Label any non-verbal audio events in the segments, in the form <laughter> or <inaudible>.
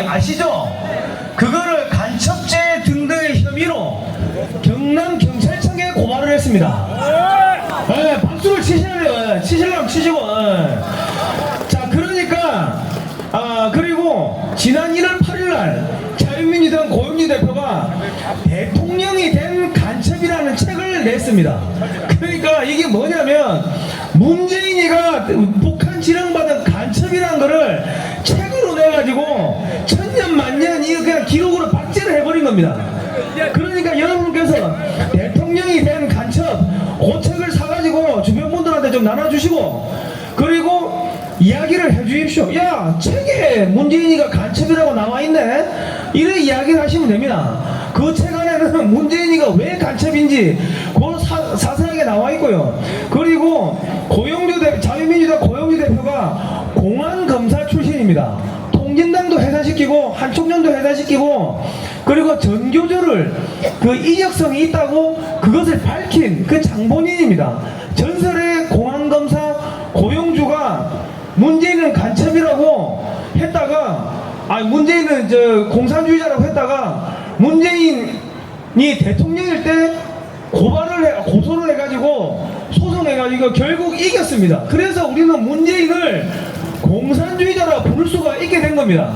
아시죠? 그거를 간첩죄 등등의 혐의로 경남 경찰청에 고발을 했습니다. 예, 박수를 돼요. 예, 치시려면 치시고. 예. 자, 그러니까 아 그리고 지난 1월 8일날 자유민주당 고영희 대표가 대통령이 된 간첩이라는 책을 냈습니다. 그러니까 이게 뭐냐면 문재인이가 북한 지령받은 간첩이라는 거를 내 가지고 천년 만년 이거 그냥 기록으로 박제를 해버린 겁니다. 그러니까 여러분께서 대통령이 된 간첩 그 책을 사가지고 주변 분들한테 좀 나눠주시고 그리고 이야기를 해주십시오. 야 책에 문재인이가 간첩이라고 나와 있네. 이런 이야기를 하시면 됩니다. 그 책 안에는 문재인이가 왜 간첩인지 그 사, 사상하게 나와 있고요. 그리고 고영주 대 자유민주당 고영주 대표가 공안 검사 출신입니다. 통진당도 해산시키고 한총련도 해산시키고 그리고 전교조를 그 이적성이 있다고 그것을 밝힌 그 장본인입니다. 전설의 공안검사 고영주가 문재인은 간첩이라고 했다가 아 문재인은 저 공산주의자라고 했다가 문재인이 대통령일 때 고발을 해 고소를 해가지고 소송해가지고 결국 이겼습니다. 그래서 우리는 문재인을 공산주의자라 부를 수가 있게 된 겁니다.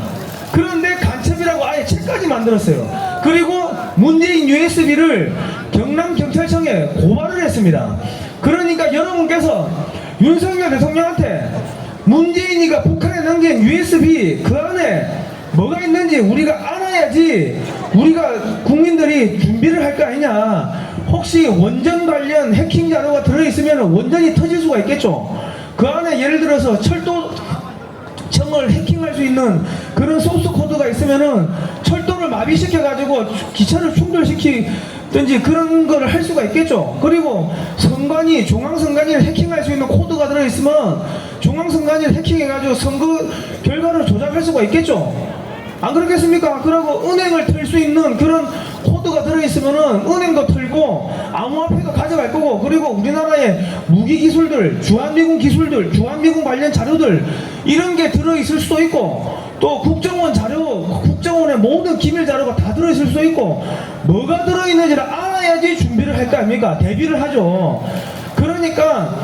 그런데 간첩이라고 아예 책까지 만들었어요. 그리고 문재인 USB를 경남 경찰청에 고발을 했습니다. 그러니까 여러분께서 윤석열 대통령한테 문재인이가 북한에 넘긴 USB 그 안에 뭐가 있는지 우리가 알아야지 우리가 국민들이 준비를 할 거 아니냐. 혹시 원전 관련 해킹 자료가 들어있으면 원전이 터질 수가 있겠죠. 그 안에 예를 들어서 철도 청을 해킹할 수 있는 그런 소스 코드가 있으면은 철도를 마비시켜 가지고 기차를 충돌시키든지 그런 거를 할 수가 있겠죠. 그리고 선관위 중앙 선관위를 해킹할 수 있는 코드가 들어 있으면 중앙 선관위를 해킹해 가지고 선거 결과를 조작할 수가 있겠죠. 안 그렇겠습니까? 그리고 은행을 털 수 있는 그런 코드가 들어 있으면은 은행도 털고 암호화폐 도 가져갈 거고 그리고 우리나라의 무기 기술들, 주한미군 기술들, 주한미군 관련 자료들 이런 게 들어 있을 수도 있고 또 국정원 자료, 국정원의 모든 기밀 자료가 다 들어 있을 수도 있고 뭐가 들어 있는지를 알아야지 준비를 할 거 아닙니까? 대비를 하죠. 그러니까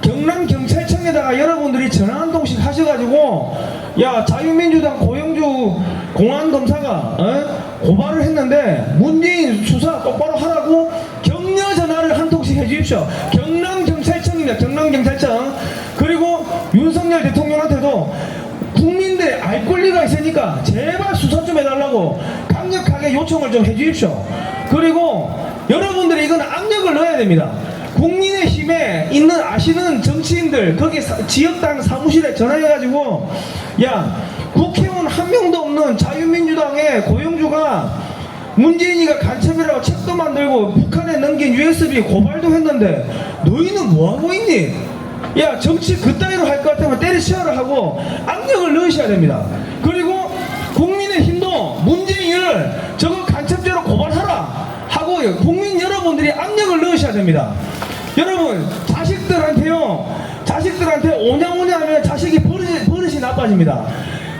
경남 경찰청에다가 여러분들이 전화 한 통씩 하셔가지고 야 자유민주당 고영주 공안검사가 어? 고발을 했는데 문재인 수사 똑바로 하라고 전화를 한 통씩 해주십시오. 경남 경찰청입니다. 경남 경찰청 그리고 윤석열 대통령한테도 국민들의 알 권리가 있으니까 제발 수사 좀 해달라고 강력하게 요청을 좀 해 주십시오. 그리고 여러분들이 이건 압력을 넣어야 됩니다. 국민의힘에 있는 아시는 정치인들 거기 사- 지역당 사무실에 전화해가지고 야 국회의원 한 명도 없는 자유민주당의 고영주가 문재인이가 간첩이라고 책도 만들고 북한에 넘긴 USB 고발도 했는데 너희는 뭐하고 있니? 야 정치 그따위로 할 것 같으면 때려치워라 하고 압력을 넣으셔야 됩니다. 그리고 국민의힘도 문재인을 저거 간첩죄로 고발하라 하고 국민 여러분들이 압력을 넣으셔야 됩니다. 여러분 자식들한테요 자식들한테 오냐오냐 하면 자식이 버릇이, 버릇이 나빠집니다.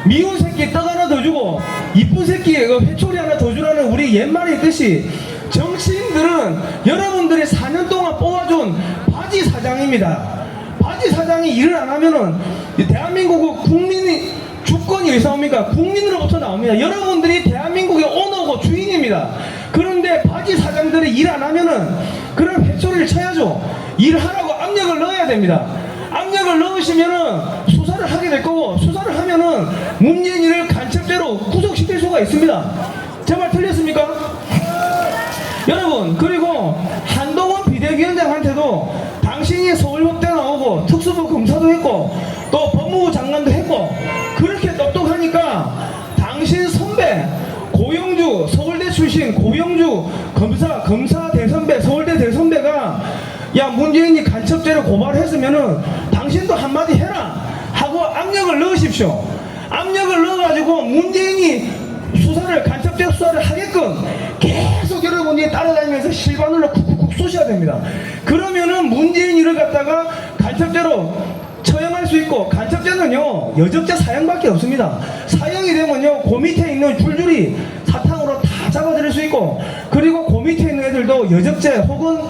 미운 새끼 떡 하나 더 주고 이쁜 새끼 그 회초리 하나 더 주라는 우리 옛말에 있듯이 정치인들은 여러분들이 4년 동안 뽑아준 바지 사장입니다. 바지 사장이 일을 안 하면은 이 대한민국 국민이 주권이 어디서 나옵니까? 국민으로부터 나옵니다. 여러분들이 대한민국의 오너고 주인입니다. 그런데 바지 사장들이 일 안 하면은 그런 회초리를 쳐야죠. 일하라고 압력을 넣어야 됩니다. 압력을 넣으시면은 수사를 하게 될 거고 수사를 하면은 문재인이를 간첩죄로 구속시킬 수가 있습니다. 제 말 틀렸습니까? <laughs> 여러분 그리고 한동훈 비대위원장한테도 당신이 서울법대 나오고 특수부 검사도 했고 또 법무부 장관도 했고 그렇게 똑똑하니까 당신 선배 고영주 서울대 출신 고영주 검사 검사 대선배 서울대 대선배가 야 문재인이 간첩죄를 고발했으면은 당신도 한마디 해라 압력을 넣으십시오 압력을 넣어가지고 문재인이 수사를 간첩죄 수사를 하게끔 계속 여러분이 따라다니면서 실바늘로 쿡쿡쿡 쏘셔야 됩니다. 그러면은 문재인 일을 갖다가 간첩죄로 처형할 수수 있고 간첩죄는요 여적죄 사형밖에 없습니다. 사형이 되면요 그 밑에 있는 줄줄이 사탕으로 다 잡아들일 수 있고 그리고 그 밑에 있는 애들도 여적죄 혹은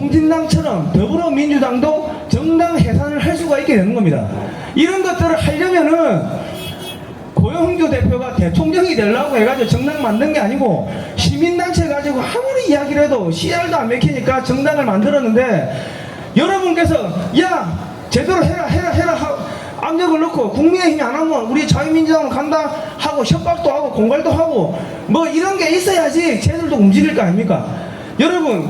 통진당처럼 더불어민주당도 정당 해산을 할 수가 있게 되는 겁니다. 이런 것들을 하려면은 고영조 대표가 대통령이 되려고 해가지고 정당 만든 게 아니고 시민단체 가지고 아무리 이야기를 해도 CR도 안 맥히니까 정당을 만들었는데 여러분께서 야 제대로 해라 해라 해라 하, 압력을 넣고 국민의힘이 안 하면 우리 자유민주당으로 간다 하고 협박도 하고 공갈도 하고 뭐 이런 게 있어야지 쟤들도 움직일 거 아닙니까 여러분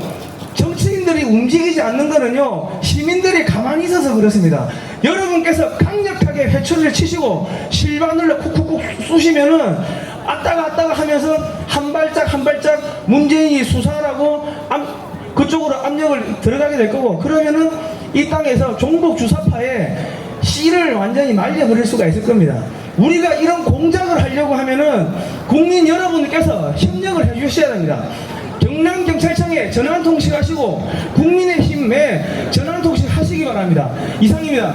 움직이지 않는 거는요 시민들이 가만히 있어서 그렇습니다 여러분께서 강력하게 회초리를 치시고 실바늘로 쿡쿡쿡 쑤시면은 아따가 아따가 하면서 한 발짝 한 발짝 문재인이 수사라고 암, 그쪽으로 압력을 들어가게 될 거고 그러면은 이 땅에서 종북 주사파의 씨를 완전히 말려버릴 수가 있을 겁니다. 우리가 이런 공작을 하려고 하면은 국민 여러분께서 협력을 해주셔야 됩니다. 경남경찰청에 전화 통신 하시고 국민의힘에 전화 통신 하시기 바랍니다. 이상입니다.